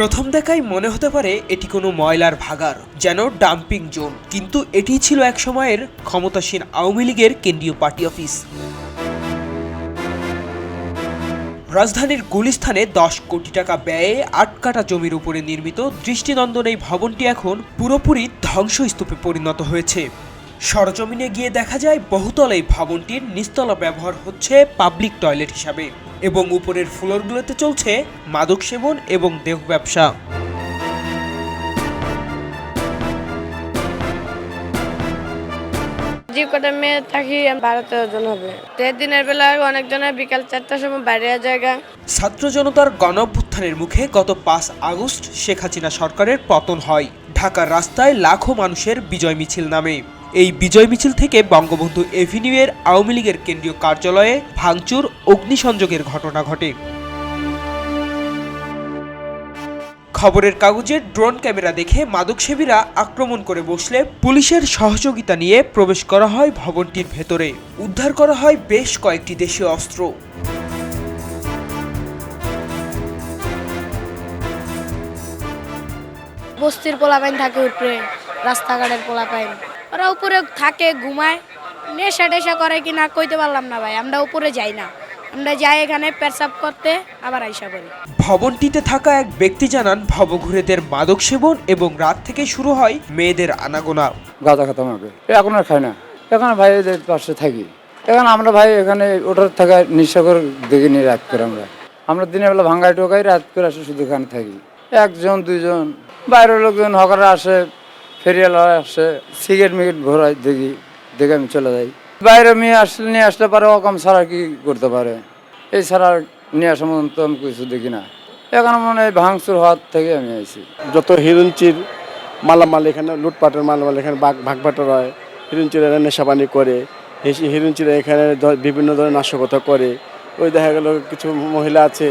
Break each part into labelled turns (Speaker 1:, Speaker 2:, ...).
Speaker 1: প্রথম দেখায় মনে হতে পারে এটি কোনো ময়লার ভাগার, যেন ডাম্পিং জোন, কিন্তু এটি ছিল এক সময়ের ক্ষমতাসীন আওয়ামী লীগের কেন্দ্রীয় পার্টি অফিস। রাজধানীর গুলিস্থানে দশ কোটি টাকা ব্যয়ে আট কাটা জমির উপরে নির্মিত দৃষ্টিনন্দন এই ভবনটি এখন পুরোপুরি ধ্বংসস্তূপে পরিণত হয়েছে। সরজমিনে গিয়ে দেখা যায় বহুতল এই ভবনটির নিস্তলা ব্যবহার হচ্ছে পাবলিক টয়লেট হিসাবে। এবং উপরের ফ্লোরগুলোতে চলছে মাদক সেবন এবং দেহ ব্যবসা।
Speaker 2: যে কটা মেয়ে থাকি বারো তেরো জন হবে। দিনের বেলা অনেকজনের বিকাল চারটার সময় বাইরে জায়গা।
Speaker 1: ছাত্র জনতার গণ মুখে গত পাঁচ আগস্ট শেখ হাসিনা সরকারের পতন হয়। ঢাকার রাস্তায় লাখো মানুষের বিজয় মিছিল নামে। এই বিজয় মিছিল থেকে বঙ্গবন্ধু এভিনিউয়ের আওয়ামী লীগের কেন্দ্রীয় কার্যালয়ে ভাঙচুর, অগ্নিসংযোগের ঘটনা ঘটে। খবরের কাগজের ড্রোন ক্যামেরা দেখে মাদকসেবীরা আক্রমণ করে বসলে পুলিশের সহযোগিতা নিয়ে প্রবেশ করা হয় ভবনটির ভেতরে। উদ্ধার করা হয় বেশ কয়েকটি দেশীয় অস্ত্র।
Speaker 2: বস্তির পোলাপাইন থাকে উপরে রাস্তাঘাটের পোলাপাইন। ওরা উপরে থাকে ঘুমায় নেশা টেশা করে কি না কইতে পারলাম না ভাই আমরা উপরে যাই না। আমরা যাই এখানে পেশাব করতে আবার আইসা করি
Speaker 1: ভবনটিতে থাকা এক ব্যক্তি জানান ভবঘুরেদের মাদক সেবন এবং রাত থেকে শুরু হয় মেয়েদের আনাগোনা।
Speaker 3: গাঁজা খেতাম আগে এখন আর খাই না। এখন ভাই এদের পাশে থাকি। এখন আমরা ভাই এখানে ওটার থাকা নিঃস্ব করে দেখে নিই রাত করে আমরা। আমরা দিনের বেলা ভাঙ্গাই টোকাই রাত করে আসে শুধু এখানে থাকি। একজন দুইজন বাইরের লোকজন হকাররা আসে ফেরিয়াল আসে, সিগারেট মিগারেট ঘোরাই দেখি, দেখে আমি চলে যাই। বাইরে মেয়ে আসলে, নিয়ে আসতে পারে অকম ছাড়া কি করতে পারে? এই ছাড়া নিয়ে আসা মতন তো আমি কিছু দেখি না। এখন মনে হয় ভাঙচুর হওয়ার থেকে আমি আইছি।
Speaker 4: যত হিরুঞ্চির মালামাল এখানে, লুটপাটের মালামাল এখানে ভাগ ভাগবাটার হয় হিরুঞ্চিরা নেশাপানি করে হিরুঞ্চিরা এখানে বিভিন্ন ধরনের নাশকতা করে। ওই দেখা গেল কিছু মহিলা আছে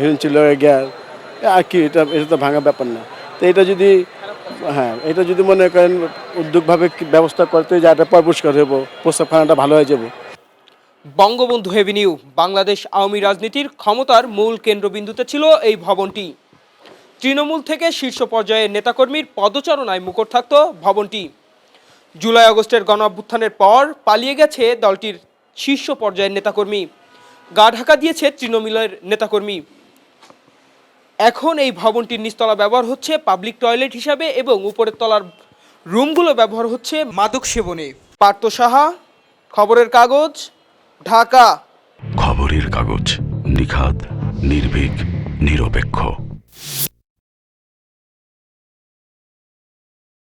Speaker 4: হিরুঞ্চি লয়ে গিয়ার আর কি, এটা এটা তো ভাঙা ব্যাপার না। তো এটা যদি হ্যাঁ এটা যদি মনে করেন উদ্যোগভাবে ব্যবস্থা করতে যে এটা পরিষ্কার হব প্রস্তাবখানাটা ভালো হয়ে যাব।
Speaker 1: বঙ্গবন্ধু এভিনিউ বাংলাদেশ আওয়ামী রাজনীতির ক্ষমতার মূল কেন্দ্রবিন্দুতে ছিল এই ভবনটি। তৃণমূল থেকে শীর্ষ পর্যায়ের নেতাকর্মীর পদচারণায় মুখর থাকত ভবনটি। জুলাই আগস্টের গণ অভ্যুত্থানের পর পালিয়ে গেছে দলটির শীর্ষ পর্যায়ের নেতাকর্মী। গা ঢাকা দিয়েছে তৃণমূলের নেতাকর্মী। এখন এই ভবনটির নিচতলা ব্যবহার হচ্ছে পাবলিক টয়লেট হিসাবে এবং উপরের তলার রুমগুলো ব্যবহার হচ্ছে মাদক সেবনে। পার্থ সাহা, খবরের কাগজ, ঢাকা।
Speaker 5: খবরের কাগজ নিখাদ নির্ভীক, নিরপেক্ষ।